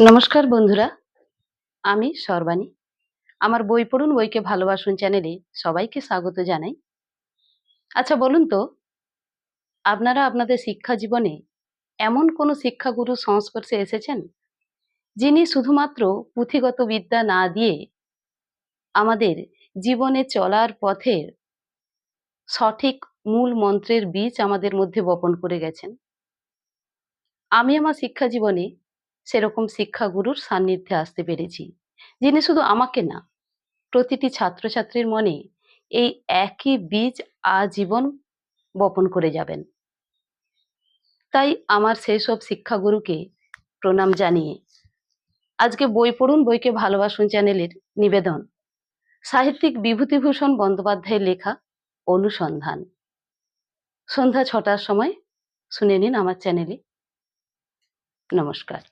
নমস্কার বন্ধুরা, আমি সর্বাণী। আমার বই পড়ুন, বইকে ভালোবাসুন চ্যানেলে সবাইকে স্বাগত জানাই। আচ্ছা বলুন তো, আপনারা আপনাদের শিক্ষা জীবনে এমন কোনো শিক্ষাগুরু সংস্পর্শে এসেছেন, যিনি শুধুমাত্র পুঁথিগত বিদ্যা না দিয়ে আমাদের জীবনে চলার পথের সঠিক মূল মন্ত্রের বীজ আমাদের মধ্যে বপন করে গেছেন? আমি আমার শিক্ষা জীবনে সেরকম শিক্ষাগুরুর সান্নিধ্যে আসতে পেরেছি। যিনি শুধু আমাকে না, প্রতিটি ছাত্রছাত্রীর মনে এই একই বীজ আজীবন বপন করে যাবেন। তাই আমার সেই সব শিক্ষাগুরুকে প্রণাম জানিয়ে আজকে বই পড়ুন, বইকে ভালোবাসুন চ্যানেলের নিবেদন। সাহিত্যিক বিভূতিভূষণ বন্দ্যোপাধ্যায়ের লেখা অনুসন্ধান। সন্ধ্যা ছটার সময় শুনে নিন আমার চ্যানেলে। নমস্কার।